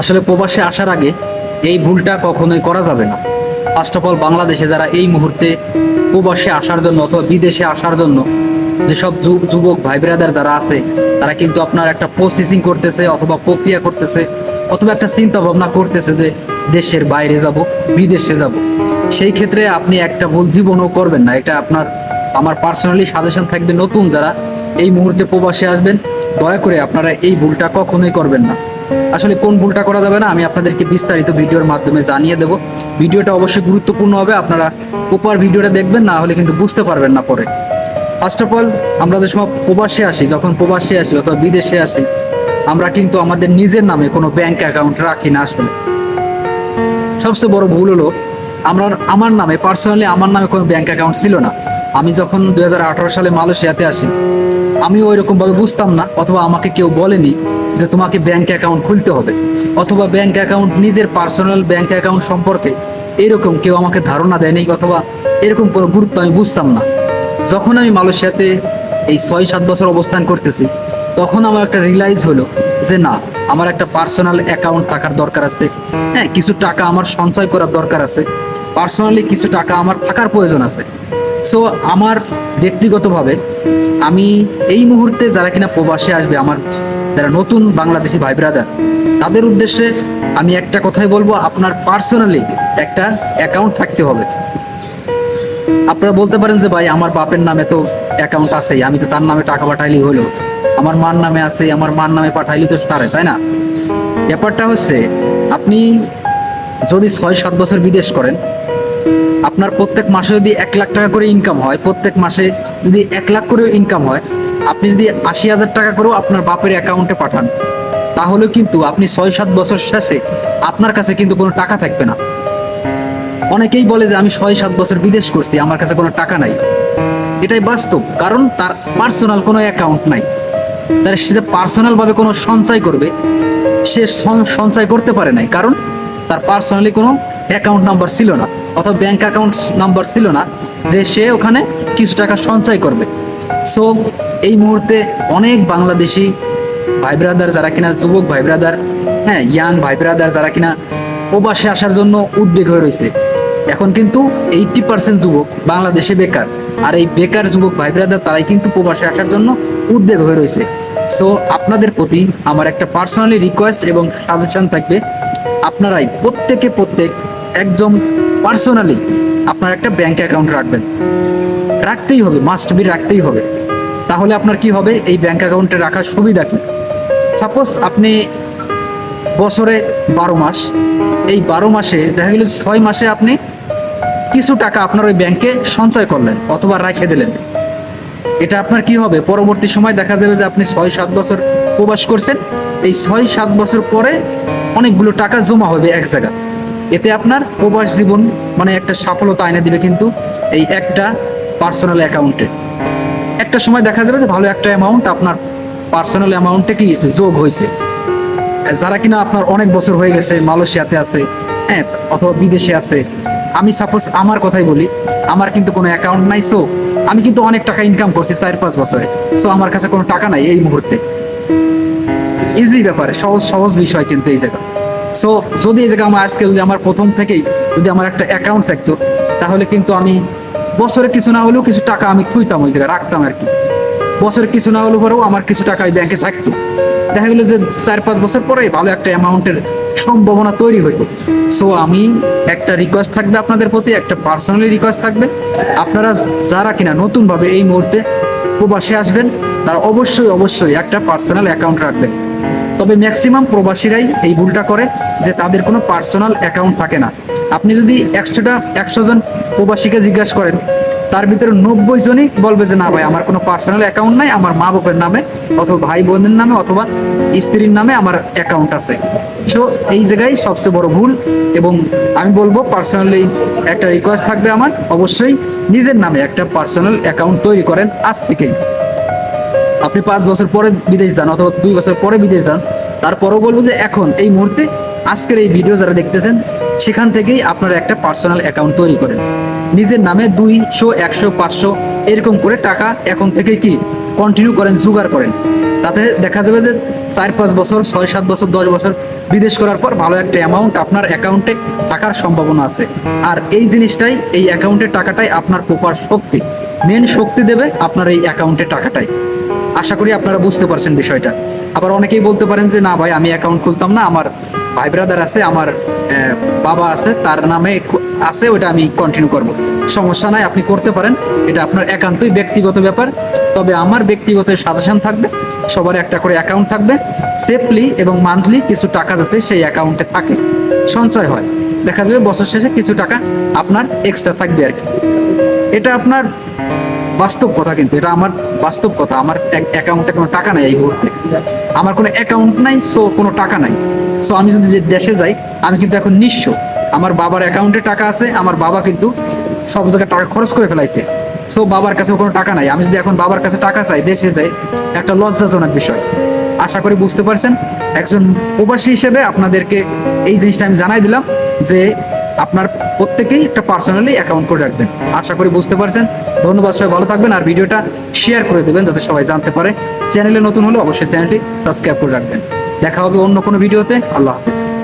আসলে প্রবাসে আসার আগে এই ভুলটা কখনোই করা যাবে না। ফার্স্ট অফ অল বাংলাদেশে যারা এই মুহূর্তে প্রবাসে আসার জন্য অথবা বিদেশে আসার জন্য যেসব যুবক ভাই ব্রাদার যারা আছে, তারা কিন্তু আপনার একটা প্রসেসিং করতেছে অথবা প্রক্রিয়া করতেছে অথবা একটা চিন্তা ভাবনা করতেছে যে দেশের বাইরে যাব, বিদেশে যাব। সেই ক্ষেত্রে আপনি একটা ভুল জীবনও করবেন না। এটা আপনার, আমার পার্সোনালি সাজেশন থাকবে নতুন যারা এই মুহূর্তে প্রবাসে আসবেন, দয়া করে আপনারা এই ভুলটা কখনোই করবেন না। আসলে কোন ভুলটা করা যাবে না, আমি আপনাদেরকে বিস্তারিত ভিডিওর মাধ্যমে জানিয়ে দেব। ভিডিওটা অবশ্যই গুরুত্বপূর্ণ হবে, আপনারা প্রপার ভিডিওটা দেখবেন, না হলে কিন্তু বুঝতে পারবেন না পরে। ফার্স্ট অফ অল আমরা যে সময় প্রবাসে আসি, যখন প্রবাসে আসি অথবা বিদেশে আসি, আমরা কিন্তু আমাদের নিজের নামে কোনো ব্যাংক অ্যাকাউন্ট রাখি না আসলে। সবচেয়ে বড় ভুল হলো, আমরা আমার নামে পার্সোনালি আমার নামে কোনো ব্যাংক অ্যাকাউন্ট ছিল না। আমি যখন দুই হাজার আঠারো সালে মালয়েশিয়াতে আসি, আমি ওই রকম ভাবে বুঝতাম না, অথবা আমাকে কেউ বলেনি যে তোমাকে ব্যাংক অ্যাকাউন্ট খুলতে হবে, অথবা ব্যাংক অ্যাকাউন্ট নিজের পার্সোনাল ব্যাংক অ্যাকাউন্ট সম্পর্কে এরকম কেউ আমাকে ধারণা দেয়নি অথবা এরকম কোনো গুরুত্ব আমি বুঝতাম না। যখন আমি মালয়েশিয়াতে এই ছয় সাত বছর অবস্থান করতেছি, তখন আমার একটা রিয়েলাইজ হলো যে না, আমার একটা পার্সোনাল অ্যাকাউন্ট থাকার দরকার আছে। হ্যাঁ কিছু টাকা আমার সঞ্চয় করার দরকার আছে। পার্সোনালি কিছু টাকা আমার থাকার প্রয়োজন আছে। সো আমার ব্যক্তিগতভাবে আমি এই মুহূর্তে যারা কিনা প্রবাসে আসবে, আমার যারা নতুন বাংলাদেশি ভাই ব্রাদার তাদের উদ্দেশ্যে আমি একটা কথাই বলব, আপনার পার্সোনালি একটা অ্যাকাউন্ট থাকতে হবে। আপনারা বলতে পারেন যে, ভাই, আমার বাপের নামে তো অ্যাকাউন্ট আছেই, আমি তো তার নামে টাকা পাঠাইলেই হলো। আমার মার নামে আছে, আমার মার নামে পাঠাইলি তো তারে, তাই না? ব্যাপারটা হচ্ছে, আপনি যদি ছয় সাত বছর বিদেশ করেন আপনার প্রত্যেক মাসে যদি এক লাখ টাকা করে ইনকাম হয়, প্রত্যেক মাসে যদি এক লাখ করে ইনকাম হয়, আপনি যদি আশি হাজার টাকা করেও আপনার বাপের অ্যাকাউন্টে পাঠান, তাহলে কিন্তু আপনি ছয় সাত বছর শেষে আপনার কাছে কিন্তু কোনো টাকা থাকবে না। অনেকেই বলে যে, আমি ছয় সাত বছর বিদেশ করছি, আমার কাছে কোনো টাকা নাই। এটাই বাস্তব, কারণ তার পার্সোনাল কোনো অ্যাকাউন্ট নাই। তার সে যে পার্সোনাল ভাবে কোনো সঞ্চয় করবে, সে সঞ্চয় করতে পারে নাই। কারণ তার পার্সোনালি কোনো অ্যাকাউন্ট নাম্বার ছিল না, অথবা ব্যাংক অ্যাকাউন্ট নাম্বার ছিল না, যে সে ওখানে কিছু টাকা সঞ্চয় করবে। সো এই মুহূর্তে অনেক বাংলাদেশি ভাই ব্রাদার যারা কিনা, যুবক ভাই ব্রাদার হ্যাঁ ইয়াং ভাই ব্রাদার যারা কিনা প্রবাসে আসার জন্য উদ্বেগ হয়ে রয়েছে। এখন কিন্তু এইটটি পার্সেন্ট যুবক বাংলাদেশে বেকার, আর এই বেকার যুবক ভাই ব্রাদার তারাই কিন্তু প্রবাসে আসার জন্য উদ্বেগ হয়ে রয়েছে। সো আপনাদের প্রতি আমার একটা পার্সোনালি রিকোয়েস্ট এবং সাজেশন থাকবে আপনারাই প্রত্যেকে প্রত্যেক একদম পার্সোনালি আপনার একটা ব্যাংক অ্যাকাউন্ট রাখবেন। রাখতেই হবে মাস্ট বি রাখতেই হবে। তাহলে আপনার কি হবে? এই ব্যাংক অ্যাকাউন্টে রাখার সুবিধা কি? সাপোজ আপনি বছরে বারো মাস, এই বারো মাসে দেখা গেল ছয় মাসে আপনি কিছু টাকা আপনার ওই ব্যাংকে সঞ্চয় করলেন অথবা রেখে দিলেন। এটা আপনার কি হবে? পরবর্তী সময় দেখা যাবে যে আপনি ছয় সাত বছর প্রবাস করছেন এই ছয়, সাত বছর পরে অনেকগুলো টাকা জমা হবে এক জায়গা এতে আপনার প্রবাস জীবন মানে একটা সফলতা এনে দিবে কিন্তু এই একটা পার্সোনাল অ্যাকাউন্টে একটা সময় দেখা যাবে যে ভালো একটা অ্যামাউন্ট আপনার পার্সোনাল অ্যামাউন্টে কি যোগ হয়েছে। যারা কিনা আপনার অনেক বছর হয়ে গেছে, মালয়েশিয়াতে আছে হ্যাঁ অথবা বিদেশে আছে। আমি সাপোজ আমার কথাই বলি, আমার কিন্তু কোনো অ্যাকাউন্ট নাই সো আমি কিন্তু অনেক টাকা ইনকাম করছি চার, পাঁচ বছরে। সো আমার কাছে কোনো টাকা নাই এই মুহূর্তে। ইজি ব্যাপারে, সহজ সহজ বিষয় কিন্তু এই জায়গা। সো যদি এই জায়গা আমার আজকে যদি আমার প্রথম থেকেই যদি আমার একটা অ্যাকাউন্ট থাকতো, তাহলে কিন্তু আমি বছরে কিছু না হলেও কিছু টাকা আমি থুইতাম ওই জায়গায়, রাখতাম আর কি। বছরে কিছু না হলেও পরেও আমার কিছু টাকা ওই ব্যাংকে থাকতো। দেখা গেলো যে চার পাঁচ বছর পরে ভালো একটা অ্যামাউন্টের সম্ভাবনা তৈরি হইতো সো আমি একটা রিকোয়েস্ট থাকবে আপনাদের প্রতি, একটা পার্সোনালি রিকোয়েস্ট থাকবে। আপনারা যারা কিনা নতুনভাবে এই মুহূর্তে প্রবাসে আসবেন, তারা অবশ্যই অবশ্যই একটা পার্সোনাল অ্যাকাউন্ট রাখবেন। তবে ম্যাক্সিমাম প্রবাসীরাই এই ভুলটা করে যে তাদের কোনো পার্সোনাল অ্যাকাউন্ট থাকে না। আপনি যদি একশোটা, একশো জন প্রবাসীকে জিজ্ঞাসা করেন, তার ভিতরে নব্বই জনই বলবে যে, না ভাই, আমার কোনো পার্সোনাল অ্যাকাউন্ট নাই, আমার মা বাপের নামে অথবা ভাই বোনের নামে অথবা স্ত্রীর নামে আমার অ্যাকাউন্ট আছে। সো এই জায়গায় সবচেয়ে বড় ভুল এবং আমি বলব পার্সোনালি একটা রিকোয়েস্ট থাকবে আমার, অবশ্যই নিজের নামে একটা পার্সোনাল অ্যাকাউন্ট তৈরি করেন আজ থেকেই। আপনি পাঁচ বছর পরে বিদেশ যান অথবা দুই বছর পরে বিদেশ যান, তারপরও বলব যে এখন এই মুহূর্তে আজকের এই ভিডিও যারা দেখতেছেন, সেখান থেকেই আপনারা একটা পার্সোনাল অ্যাকাউন্ট তৈরি করেন। নিজের নামে দুইশো, একশো, পাঁচশো এরকম করে টাকা এখন থেকে কি কন্টিনিউ করেন, জোগাড় করেন। তাতে দেখা যাবে যে চার, পাঁচ বছর, ছয়, সাত বছর, দশ বছর বিদেশ করার পর ভালো একটা অ্যামাউন্ট আপনার অ্যাকাউন্টে থাকার সম্ভাবনা আছে। আর এই জিনিসটাই, এই অ্যাকাউন্টের টাকাটাই আপনার প্রপার শক্তি। মেন শক্তি দেবে আপনার এই অ্যাকাউন্টের টাকাটাই। আশা করি আপনারা বুঝতে পারছেন বিষয়টা। আবার অনেকেই বলতে পারেন যে, না ভাই, আমি অ্যাকাউন্ট খুলতাম না। আমার ভাই ব্রাদার আছে, আমার বাবা আছে, তার নামে আছে, ওটা আমি কন্টিনিউ করব। সমস্যা নাই, আপনি করতে পারেন। এটা আপনার একান্তই ব্যক্তিগত ব্যাপার। তবে আমার ব্যক্তিগত সাজেশন থাকবে, সবার একটা করে অ্যাকাউন্ট থাকবে। সেফলি এবং মান্থলি কিছু টাকা যাতে সেই অ্যাকাউন্টে থাকে। সঞ্চয় হয়। দেখা যাবে বছর শেষে কিছু টাকা আপনার এক্সট্রা থাকবে আর কি। এটা আপনার বাস্তব কথা কিন্তু, এটা আমার বাস্তব কথা, আমার অ্যাকাউন্টে কোনো টাকা নাই এই মুহূর্তে। আমার কোনো অ্যাকাউন্ট নাই সো কোনো টাকা নাই। সো আমি যদি দেশে যাই, আমি কিন্তু এখন নিঃস্ব। আমার বাবার অ্যাকাউন্টে টাকা আছে, আমার বাবা কিন্তু সব জায়গায় টাকা খরচ করে ফেলাইছে। সো বাবার কাছে কোনো টাকা নাই। আমি যদি এখন বাবার কাছে টাকা চাই, দেশে যাই, একটা লজ্জাজনক বিষয়। আশা করি বুঝতে পারছেন, একজন প্রবাসী হিসেবে আপনাদেরকে এই জিনিসটা আমি জানাই দিলাম যে আপনার প্রত্যেকেই একটা পার্সোনালি অ্যাকাউন্ট করে রাখবেন। আশা করি বুঝতে পারছেন। ধন্যবাদ, সবাই ভালো থাকবেন আর ভিডিওটা শেয়ার করে দেবেন যাতে সবাই জানতে পারে। চ্যানেলে নতুন হলে অবশ্যই চ্যানেলটি সাবস্ক্রাইব করে রাখবেন। দেখা হবে অন্য কোনো ভিডিওতে। আল্লাহ হাফিজ।